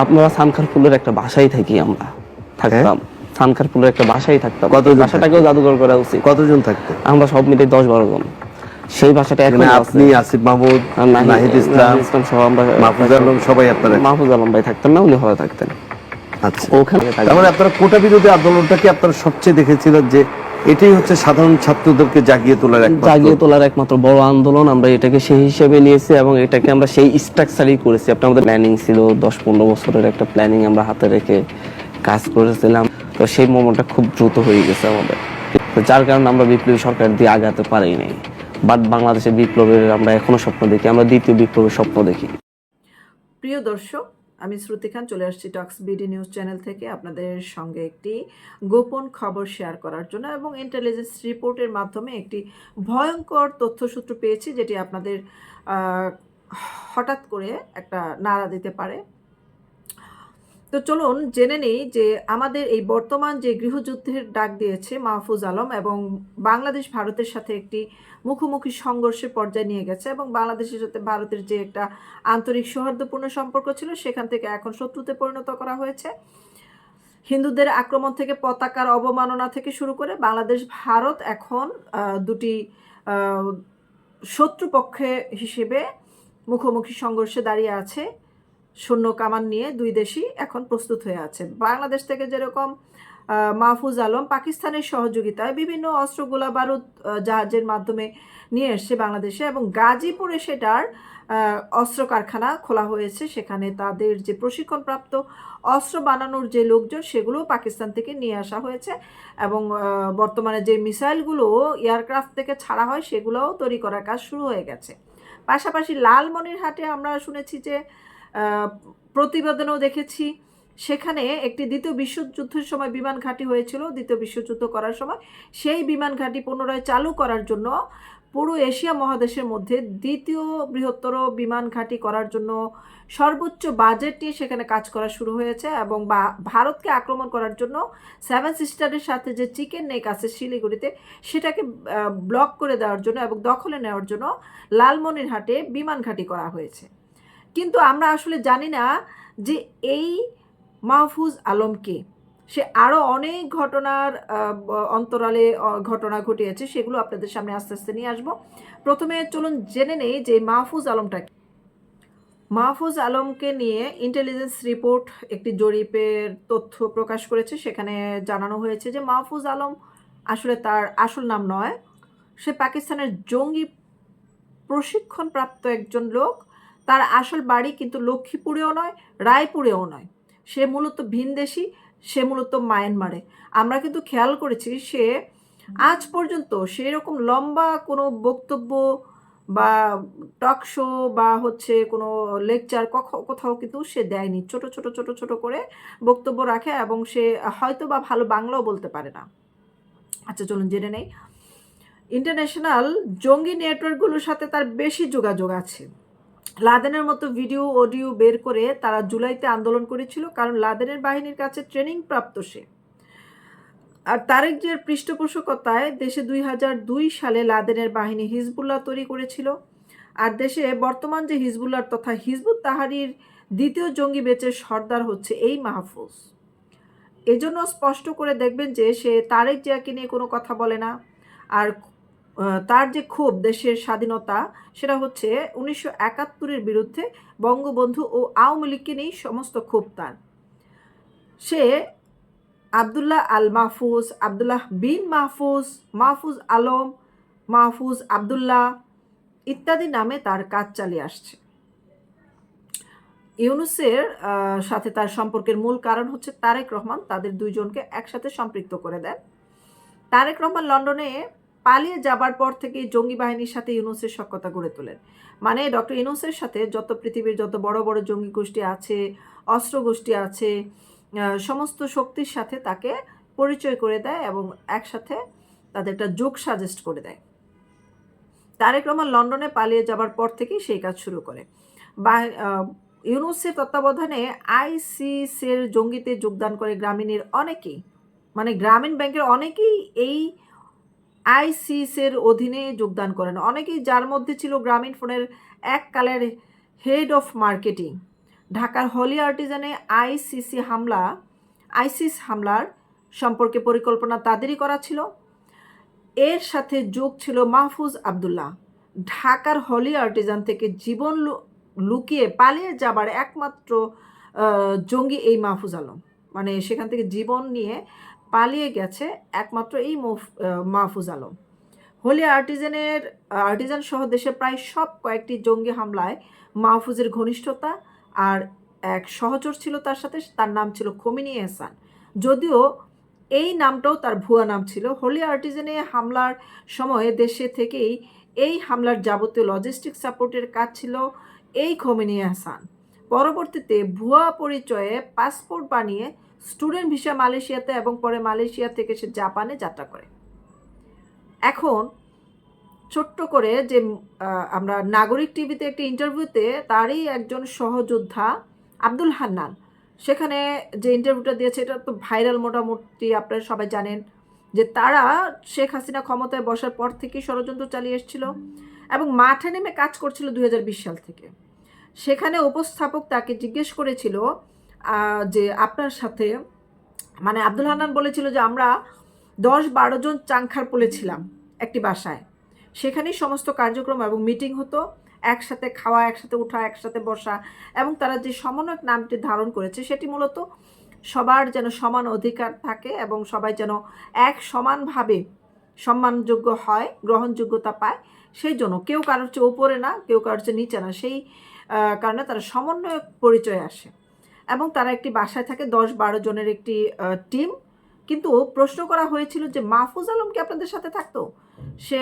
আমরা সানখারপুলের একটা বাসায় থাকি আমরা। থাকতাম। সানখারপুলের একটা বাসায় থাকতাম। এই বাসাটাকেও জাদুঘর করা উচিত। কতজন থাকতো আমরা সব মিলে দশ বারো জন। সেই ভাষাটা এখন মানে আপনি আসিফ মাহমুদ নাহিদ ইসলাম ইসলাম সহ আমরা মাহফুজ আলম সবাই আপনারা মাহফুজ আলম ভাই থাকতেন না উনি হলে থাকতেন। আচ্ছা। ওখানে তার মানে আপনারা কোটা বিরোধী আন্দোলনটাকে আপনারা সবচেয়ে দেখেছিলেন যে এটাই হচ্ছে সাধারণ ছাত্রদেরকে জাগিয়ে তোলার একমাত্র জাগিয়ে তোলার একমাত্র বড় আন্দোলন। আমরা এটাকে সেই হিসেবে নিয়েছি এবং এটাকে আমরা সেই স্ট্রাকচারই করেছি। আপনার আমাদের প্ল্যানিং ছিল দশ পনেরো বছরের একটা প্ল্যানিং আমরা হাতে রেখে কাজ করেছিলাম। তো সেই মোমেন্টটা খুব দ্রুত হয়ে গেছে আমাদের। তো যার কারণে আমরা বিপ্লবী সরকার দিয়ে আগাতে পারিনি বাট বাংলাদেশের বিপ্লবের আমরা এখনও স্বপ্ন দেখি। আমরা দ্বিতীয় বিপ্লবের স্বপ্ন দেখি। প্রিয় দর্শক আমি শ্রুতি খান, চলে আসছি টক্স বিডি নিউজ চ্যানেল থেকে আপনাদের সঙ্গে একটি গোপন খবর শেয়ার করার জন্য এবং ইন্টেলিজেন্স রিপোর্টের মাধ্যমে একটি ভয়ঙ্কর তথ্যসূত্র পেয়েছি, যেটি আপনাদের হঠাৎ করে একটা নাড়া দিতে পারে। তো চলুন জেনে নেই যে আমাদের এই বর্তমান যে গৃহযুদ্ধের ডাক দিয়েছে মাহফুজ আলম এবং বাংলাদেশ ভারতের সাথে একটি মুখোমুখি সংঘর্ষের পর্যায়ে নিয়ে গেছে এবং বাংলাদেশের সাথে ভারতের যে একটা আন্তরিক সৌহার্দ্যপূর্ণ সম্পর্ক ছিল, সেখান থেকে এখন শত্রুতে পরিণত করা হয়েছে। হিন্দুদের আক্রমণ থেকে পতাকার অবমাননা থেকে শুরু করে বাংলাদেশ, ভারত এখন দুটি শত্রুপক্ষে হিসেবে মুখোমুখি সংঘর্ষে দাঁড়িয়ে আছে। শূন্য কামান নিয়ে দুই দেশই এখন প্রস্তুত হয়ে আছে বাংলাদেশ থেকে যেরকম মাহফুজ আলম পাকিস্তানের সহযোগিতায় বিভিন্ন অস্ত্র গোলা বারুদ জাহাজের মাধ্যমে নিয়ে এসছে বাংলাদেশে এবং গাজীপুরে সেটার অস্ত্র কারখানা খোলা হয়েছে। সেখানে তাদের যে প্রশিক্ষণপ্রাপ্ত অস্ত্র বানানোর যে লোকজন, সেগুলোও পাকিস্তান থেকে নিয়ে আসা হয়েছে এবং বর্তমানে যে মিসাইলগুলো এয়ারক্রাফট থেকে ছাড়া হয়, সেগুলোও তৈরি করার কাজ শুরু হয়ে গেছে। পাশাপাশি লালমনিরহাটে আমরা শুনেছি যে প্রতিবেদনও দেখেছি, সেখানে একটি দ্বিতীয় বিশ্বযুদ্ধের সময় বিমান ঘাঁটি হয়েছিল, দ্বিতীয় বিশ্বযুদ্ধ করার সময়। সেই বিমান ঘাঁটি পুনরায় চালু করার জন্য পুরো এশিয়া মহাদেশের মধ্যে দ্বিতীয় বৃহত্তর বিমান ঘাঁটি করার জন্য সর্বোচ্চ বাজেট নিয়ে সেখানে কাজ করা শুরু হয়েছে এবং ভারতকে আক্রমণ করার জন্য সেভেন সিস্টারের সাথে যে চিকেন নেক আছে শিলিগুড়িতে, সেটাকে ব্লক করে দেওয়ার জন্য এবং দখলে নেওয়ার জন্য লালমনিরহাটে বিমান ঘাঁটি করা হয়েছে। কিন্তু আমরা আসলে জানি না যে এই মাহফুজ আলমকে সে আরও অনেক ঘটনার অন্তরালে ঘটনা ঘটিয়েছে, সেগুলো আপনাদের সামনে আস্তে আস্তে নিয়ে আসব। প্রথমে চলুন জেনে নেই যে মাহফুজ আলমটা মাহফুজ আলমকে নিয়ে ইন্টেলিজেন্স রিপোর্ট একটি জরিপের তথ্য প্রকাশ করেছে। সেখানে জানানো হয়েছে যে মাহফুজ আলম আসলে তার আসল নাম নয়। সে পাকিস্তানের জঙ্গি প্রশিক্ষণপ্রাপ্ত একজন লোক। তার আসল বাড়ি কিন্তু লক্ষ্মীপুরেও নয়, রায়পুরেও নয়। সে মূলত ভিনদেশি সে মূলত মায়ানমারে। আমরা কিন্তু খেয়াল করেছি সে আজ পর্যন্ত সেরকম লম্বা কোনো বক্তব্য বা টক শো বা হচ্ছে কোনো লেকচার কোথাও কিন্তু সে দেয়নি। ছোট ছোট ছোট ছোট করে বক্তব্য রাখে এবং সে হয়তো বা ভালো বাংলাও বলতে পারে না। আচ্ছা চলুন জেনে নেই। ইন্টারন্যাশনাল জঙ্গি নেটওয়ার্কগুলোর সাথে তার বেশি যোগাযোগ আছে। লাদেনের মতো ভিডিও, অডিও বের করে তারা জুলাইতে আন্দোলন করেছিল, কারণ লাদেনের বাহিনীর কাছে ট্রেনিং প্রাপ্ত সে। আর তারেক জিয়ার পৃষ্ঠপোষকতায় দেশে দুই হাজার দুই সালে লাদেনের বাহিনী হিজবুল্লাহ তৈরি করেছিল, আর দেশে বর্তমান যে হিজবুল্লাহ তথা হিজবুত তাহারির দ্বিতীয় জঙ্গি বেচের সর্দার হচ্ছে এই মাহফুজ। এজন্য স্পষ্ট করে দেখবেন যে সে তারেক জিয়াকে নিয়ে কোনো কথা বলে না, আর তার যে ক্ষোভ দেশের স্বাধীনতা, সেটা হচ্ছে উনিশশো একাত্তরের বিরুদ্ধে বঙ্গবন্ধু ও আওয়ামী লীগকে নিয়েই সমস্ত ক্ষোভ তার। সে আবদুল্লাহ আল মাহফুজ, আবদুল্লাহ বিন মাহফুজ মাহফুজ আলম, মাহফুজ আবদুল্লাহ ইত্যাদি নামে তার কাজ চালিয়ে আসছে। ইউনুসের সাথে তার সম্পর্কের মূল কারণ হচ্ছে তারেক রহমান, তাদের দুইজনকে একসাথে সম্পৃক্ত করে দেন। তারেক রহমান লন্ডনে পালিয়ে যাবার পর থেকে জঙ্গি বাহিনীর সাথে ইউনুসের সক্ষতা গড়ে তোলেন। মানে ডক্টর ইউনুসের সাথে যত পৃথিবীর যত বড় বড় জঙ্গি গোষ্ঠী আছে, অস্ত্র গোষ্ঠী আছে সমস্ত শক্তির সাথে তাকে পরিচয় করে দেয় এবং একসাথে তাদের একটা যোগ সাজেস্ট করে দেয়। তারেক রহমান লন্ডনে পালিয়ে যাবার পর থেকেই সেই কাজ শুরু করে। বা ইউনুসের তত্ত্বাবধানে আইসিসের জঙ্গিতে যোগদান করে গ্রামীণের অনেকেই মানে গ্রামীণ ব্যাংকের অনেকেই এই আইসিসের অধীনে যোগদান করেন। অনেকেই যার মধ্যে ছিল গ্রামীণ ফোনের এককালের হেড অফ মার্কেটিং। ঢাকার হলি আর্টিজানে আইসিসি হামলা, আইসিস হামলার সম্পর্কে পরিকল্পনা তাদেরই করা ছিল। এর সাথে যোগ ছিল মাহফুজ আবদুল্লাহ। ঢাকার হলি আর্টিজান থেকে জীবন লুকিয়ে পালিয়ে যাবার একমাত্র জঙ্গি এই মাহফুজ আলম। মানে সেখান থেকে জীবন নিয়ে পালিয়ে গেছে একমাত্র এই মাহফুজ আলম। হোলি আর্টিজানের, আর্টিজান সহ দেশের প্রায় সব কয়েকটি জঙ্গি হামলায় মাহফুজের ঘনিষ্ঠতা আর এক সহচর ছিল তার সাথে, তার নাম ছিল খমিনি এহসান। যদিও এই নামটাও তার ভুয়া নাম ছিল। হোলি আর্টিজানে হামলার সময়ে দেশে থেকেই এই হামলার যাবতীয় লজিস্টিক সাপোর্টের কাজ ছিল এই খমিনি হাসান পরবর্তীতে ভুয়া পরিচয়ে পাসপোর্ট বানিয়ে স্টুডেন্ট ভিসা মালয়েশিয়াতে এবং পরে মালয়েশিয়া থেকে সে জাপানে যাত্রা করে। এখন ছোট্ট করে যে আমরা নাগরিক টিভিতে একটি ইন্টারভিউতে তারই একজন সহযোদ্ধা আব্দুল হান্নান। সেখানে যে ইন্টারভিউটা দিয়েছে, এটা তো ভাইরাল মোটামুটি, আপনারা সবাই জানেন যে তারা শেখ হাসিনা ক্ষমতায় বসার পর থেকেই ষড়যন্ত্র চালিয়ে এসেছিল এবং মাঠে নেমে কাজ করছিল বিশ সাল থেকে। সেখানে উপস্থাপক তাকে জিজ্ঞেস করেছিল যে আপনার সাথে মানে আব্দুল হান্নান বলেছিল যে আমরা দশ বারো জন চাংখার ছিলাম একটি বাসায়। সেখানেই সমস্ত কার্যক্রম এবং মিটিং হতো, একসাথে খাওয়া, একসাথে ওঠা একসাথে বসা এবং তারা যে সমন্বয়ক নামটি ধারণ করেছে, সেটি মূলত সবার যেন সমান অধিকার থাকে এবং সবাই যেন এক সমানভাবে সম্মানযোগ্য হয়, গ্রহণযোগ্যতা পায়, সেই জন্য কেউ কারোর চেয়ে ওপরে না, কেউ কারোর চেয়ে নিচে না, সেই কারণে তারা সমন্বয়ক পরিচয় আসে। এবং তারা একটি বাসায় থাকে, দশ বারো জনের একটি টিম কিন্তু প্রশ্ন করা হয়েছিল যে মাহফুজ আলম কি আপনাদের সাথে থাকতো? সে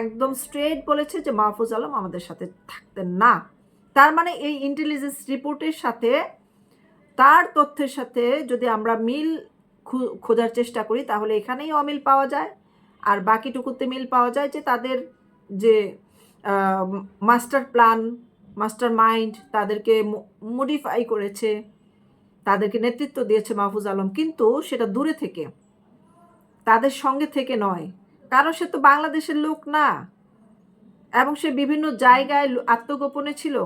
একদম স্ট্রেট বলেছে যে মাহফুজ আলম আমাদের সাথে থাকতেন না। তার মানে এই ইন্টেলিজেন্স রিপোর্টের সাথে, তার তথ্যের সাথে যদি আমরা মিল খোঁজার চেষ্টা করি, তাহলে এখানেই অমিল পাওয়া যায়। আর বাকিটুকুতে মিল পাওয়া যায় যে তাদের যে মাস্টার প্ল্যান, মাস্টার মাইন্ড তাদেরকে মডিফাই করেছে। তাদেরকে নেতৃত্ব দিয়েছে মাহফুজ আলম, কিন্তু সেটা দূরে থেকে, তাদের সঙ্গে থেকে নয়। কারণ সে তো বাংলাদেশের লোক না। এবং সে বিভিন্ন জায়গায় আত্মগোপনে ছিল।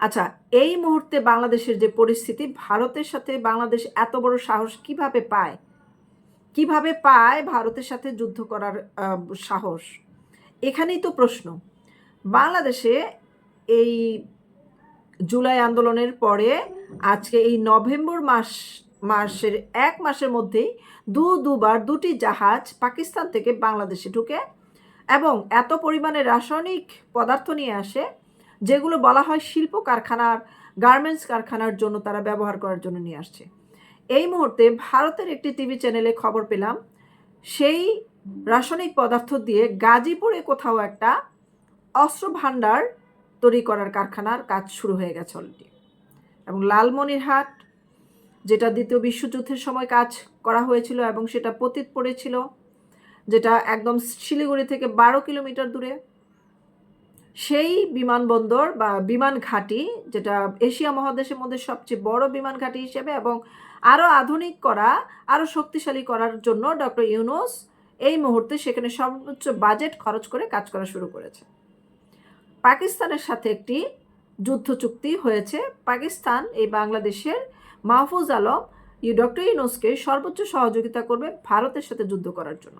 আচ্ছা এই মুহূর্তে বাংলাদেশের যে পরিস্থিতি, ভারতের সাথে বাংলাদেশ এত বড় সাহস কীভাবে পায়? কীভাবে পায় ভারতের সাথে যুদ্ধ করার সাহস? এখানেই তো প্রশ্ন। বাংলাদেশে এই জুলাই আন্দোলনের পরে আজকে এই নভেম্বর মাস, মাসের এক মাসের মধ্যেই দু, দুবার দুটি জাহাজ পাকিস্তান থেকে বাংলাদেশে ঢুকে এবং এত পরিমাণে রাসায়নিক পদার্থ নিয়ে আসে, যেগুলো বলা হয় শিল্প কারখানার, গার্মেন্টস কারখানার জন্য তারা ব্যবহার করার জন্য নিয়ে আসছে। এই মুহূর্তে ভারতের একটি টিভি চ্যানেলে খবর পেলাম, সেই রাসায়নিক পদার্থ দিয়ে গাজীপুরে কোথাও একটা অস্ত্র ভাণ্ডার তৈরি করার কারখানার কাজ শুরু হয়ে গেছে অলরেডি এবং লালমনিরহাট, যেটা দ্বিতীয় বিশ্বযুদ্ধের সময় কাজ করা হয়েছিল এবং সেটা পতিত পড়েছিল, যেটা একদম শিলিগুড়ি থেকে বারো কিলোমিটার দূরে। সেই বিমানবন্দর বা বিমান ঘাঁটি, যেটা এশিয়া মহাদেশের মধ্যে সবচেয়ে বড় বিমান ঘাঁটি হিসেবে এবং আরও আধুনিক করা আরও শক্তিশালী করার জন্য ডক্টর ইউনুস এই মুহূর্তে সেখানে সর্বোচ্চ বাজেট খরচ করে কাজ করা শুরু করেছে পাকিস্তানের সাথে একটি যুদ্ধ চুক্তি হয়েছে। পাকিস্তান এই বাংলাদেশের মাহফুজ আলম ডক্টর ইউনুসকে সর্বোচ্চ সহযোগিতা করবে ভারতের সাথে যুদ্ধ করার জন্য।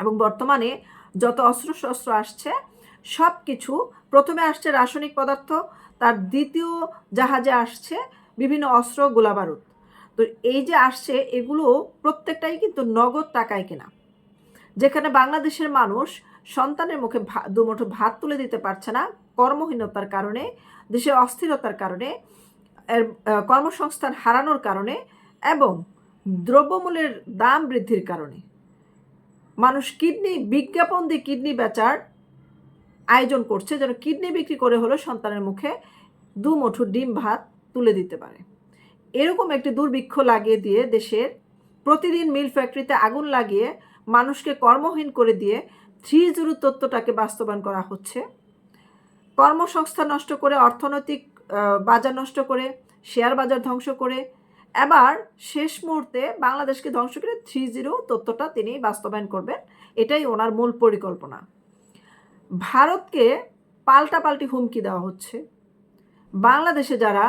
এবং বর্তমানে যত অস্ত্র শস্ত্র আসছে সব কিছু প্রথমে আসছে রাসায়নিক পদার্থ, তার দ্বিতীয় জাহাজে আসছে বিভিন্ন অস্ত্র, গোলাবারুদ। তো এই যে আসছে, এগুলো প্রত্যেকটাই কিন্তু নগদ টাকায় কেনা। যেখানে বাংলাদেশের মানুষ সন্তানের মুখে দুমুঠো ভাত তুলে দিতে পারছে না। কর্মহীনতার কারণে দেশের অস্থিরতার কারণে কর্মসংস্থান হারানোর কারণে এবং দ্রব্যমূল্যের দাম বৃদ্ধির কারণে। মানুষ কিডনি, বিজ্ঞাপন দিয়ে কিডনি বেচার আয়োজন করছে যেন কিডনি বিক্রি করে হলো সন্তানের মুখে দু মুঠো ডিম ভাত তুলে দিতে পারে। এরকম একটি দুর্ভিক্ষ লাগিয়ে দিয়ে দেশের প্রতিদিন মিল ফ্যাক্টরিতে আগুন লাগিয়ে মানুষকে কর্মহীন করে দিয়ে থ্রি জিরো তত্ত্বটাকে বাস্তবায়ন করা হচ্ছে। কর্মসংস্থান নষ্ট করে, অর্থনৈতিক বাজার নষ্ট করে, শেয়ার বাজার ধ্বংস করে। এবার শেষ মুহূর্তে বাংলাদেশকে ধ্বংস করে থ্রি জিরো তত্ত্বটা তিনি বাস্তবায়ন করবেন। এটাই ওনার মূল পরিকল্পনা। ভারতকে পাল্টাপাল্টি হুমকি দেওয়া হচ্ছে। বাংলাদেশে যারা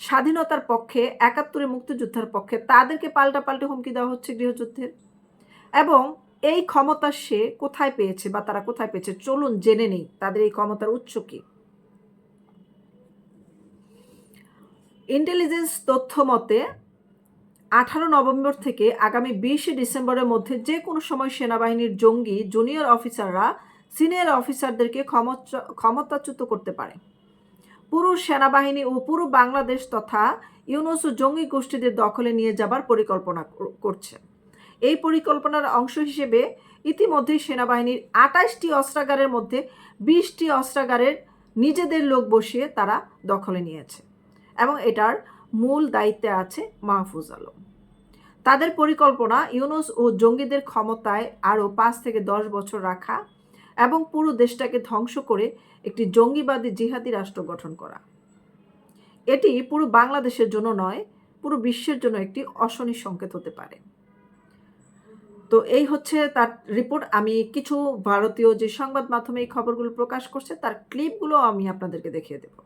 স্বাধীনতার পক্ষে একাত্তরে মুক্তিযোদ্ধার পক্ষে, তাদেরকে পাল্টা পাল্টে হুমকি দেওয়া হচ্ছে গৃহযুদ্ধের। এবং এই ক্ষমতা সে কোথায় পেয়েছে বা তারা কোথায় পেয়েছে? চলুন জেনে নেই। তাদের এই ক্ষমতার উৎস কি? ইন্টেলিজেন্স তথ্য মতে, আঠারো নভেম্বর থেকে আগামী বিশে ডিসেম্বরের মধ্যে যে কোনো সময় সেনাবাহিনীর জঙ্গি জুনিয়র অফিসাররা সিনিয়র অফিসারদেরকে ক্ষমতা- ক্ষমতাচ্যুত করতে পারে। পুরো সেনাবাহিনী ও পুরো বাংলাদেশ তথা ইউনুস জঙ্গি গোষ্ঠীদের দখলে নিয়ে যাবার পরিকল্পনা করছে। এই পরিকল্পনার অংশ হিসেবে ইতিমধ্যেই সেনাবাহিনীর আটাইশটি অস্ত্রাগারের মধ্যে বিশটি অস্ত্রাগারের নিজেদের লোক বসিয়ে তারা দখলে নিয়েছে এবং এটার মূল দায়িত্বে আছে মাহফুজ আলম। তাদের পরিকল্পনা ইউনুস ও জঙ্গিদের ক্ষমতায় আরও পাঁচ থেকে দশ বছর রাখা এবং পুরো দেশটাকে ধ্বংস করে একটি জঙ্গিবাদী জিহাদি রাষ্ট্র গঠন করা। এটি পুরো বাংলাদেশের জন্য নয়, পুরো বিশ্বের জন্য একটি অশনি সংকেত হতে পারে। তো এই হচ্ছে তার রিপোর্ট আমি কিছু ভারতীয় যে সংবাদ মাধ্যমে এই খবরগুলো প্রকাশ করছে, তার ক্লিপগুলো আমি আপনাদেরকে দেখিয়ে দেবো।